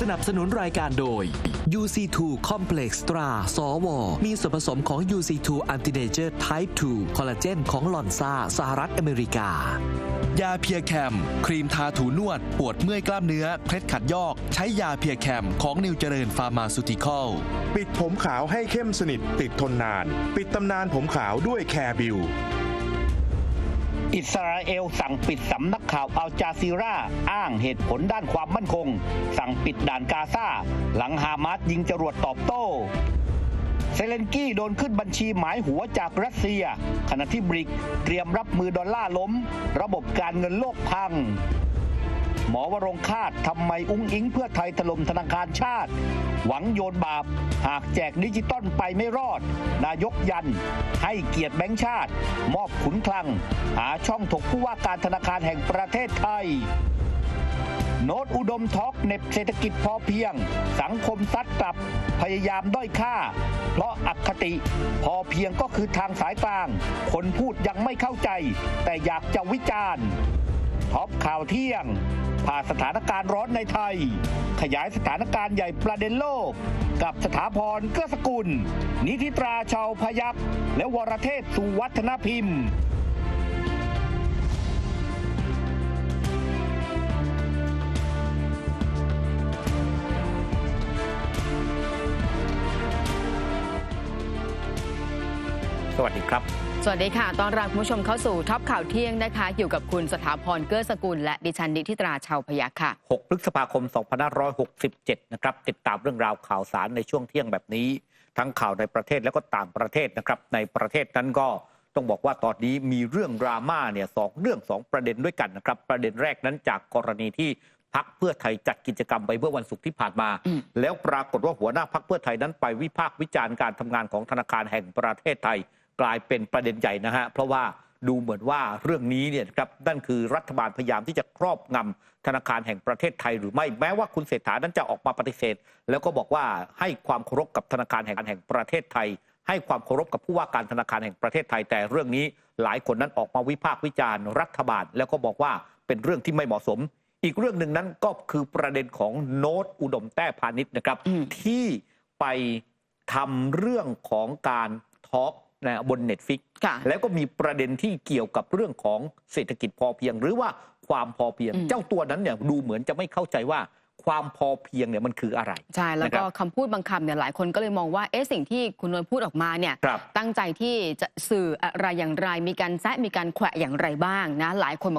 สนับสนุนรายการโดย UC2 Complex Stra สว มีส่วนผสมของ UC2 Anti-Nature Type 2 คอลลาเจนของลอนซาสหรัฐอเมริกา ยาเพียแคม ครีมทาถูนวด ปวดเมื่อยกล้ามเนื้อ เคล็ดขัดยอก ใช้ยาเพียแคม ของนิวเจริญฟาร์มาซูติคอล ปิดผมขาวให้เข้มสนิท ติดทนนาน ปิดตำนานผมขาวด้วยแคร์บิว อิสราเอลสั่งปิดสำนักข่าวอัลจาซีราอ้างเหตุผลด้านความมั่นคง สั่งปิดด่านกาซาหลังฮามาสยิงจรวดตอบโต้เซเลนกี้โดนขึ้นบัญชีหมายหัวจากรัสเซีย ขณะที่บริกเตรียมรับมือดอลลาร์ล้ม ระบบการเงินโลกพัง หมอวรงคาดทำไมอุ้งอิงเพื่อไทยถล่มธนาคารชาติ หวังโยนบาป หากแจกดิจิตอลไปไม่รอด นายกยัน ให้เกียรติแบงค์ชาติ มอบขุนคลัง หาช่องถกผู้ว่าการธนาคารแห่งประเทศไทยโน้ตอุดมท็อกเน็บเศรษฐกิจพอเพียง สังคมซัดกลับพยายามด้อยค่า เพราะอัคติ พอเพียงก็คือทางสายกลาง คนพูดยังไม่เข้าใจ แต่อยากจะวิจารณ์ ท็อปข่าวเที่ยงผ่าสถานการณ์ร้อนในไทย ขยายสถานการณ์ใหญ่ประเด็นโลก กับสถาพรเกื้อสกุล นิธิตราชาวพยักและวรเทพสุวัฒนพิมพ์ วัสดีครับ สวัสดีค่ะ ตอนรับคุณผู้ชมเข้าสู่ท็อปข่าวเที่ยงนะคะ อยู่กับคุณสถาพรเกื้อสกุล และดิฉันนิธิตราชาวพยัคฆ์ค่ะ 6 พฤษภาคม 2567 นะครับ ติดตามเรื่องราวข่าวสารในช่วงเที่ยงแบบนี้ ทั้งข่าวในประเทศและก็ต่างประเทศนะครับ ในประเทศนั้นก็ต้องบอกว่าตอนนี้มีเรื่องดราม่าเนี่ยสองเรื่องสองประเด็นด้วยกันนะครับ ประเด็นแรกนั้นจากกรณีที่พักเพื่อไทยจัดกิจกรรมไปเมื่อวันศุกร์ที่ผ่านมาอืมแล้วปรากฏว่าหัวหน้าพักเพื่อไทยนั้นไปวิพากษ์วิจารณ์การทำงานของธนาคารแห่งประเทศไทย กลายเป็นประเด็นใหญ่นะฮะเพราะว่าดูเหมือนว่าเรื่องนี้เนี่ยนะครับนั่นคือรัฐบาลพยายามที่จะครอบงำธนาคารแห่งประเทศไทยหรือไม่แม้ว่าคุณเศรษฐานั้นจะออกมาปฏิเสธ แล้วก็บอกว่าให้ความเคารพกับธนาคารแห่งแห่งประเทศไทย ให้ความเคารพกับผู้ว่าการธนาคารแห่งประเทศไทย แต่เรื่องนี้หลายคนนั้นออกมาวิพากษ์วิจารณ์รัฐบาล แล้วก็บอกว่าเป็นเรื่องที่ไม่เหมาะสม อีกเรื่องหนึ่งนั้นก็คือประเด็นของโน้ตอุดมแต้พาณิชย์นะครับอืมที่ไปทำเรื่องของการทอล์ก นะบนเน็ตฟิกค่ะแล้วก็มีประเด็นที่เกี่ยวกับเรื่องของเศรษฐกิจพอเพียง หรือว่าความพอเพียงอืมเจ้าตัวนั้นเนี่ยดูเหมือนจะไม่เข้าใจว่าความพอเพียงเนี่ยมันคืออะไร ใช่ แล้วก็นะครับคำพูดบางคำเนี่ยหลายคนก็เลยมองว่าเอ๊ะสิ่งที่คุณนวลพูดออกมาเนี่ยครับตั้งใจที่จะสื่ออะไรอย่างไร มีการแซะมีการแขวะอย่างไรบ้างนะหลายคนบอก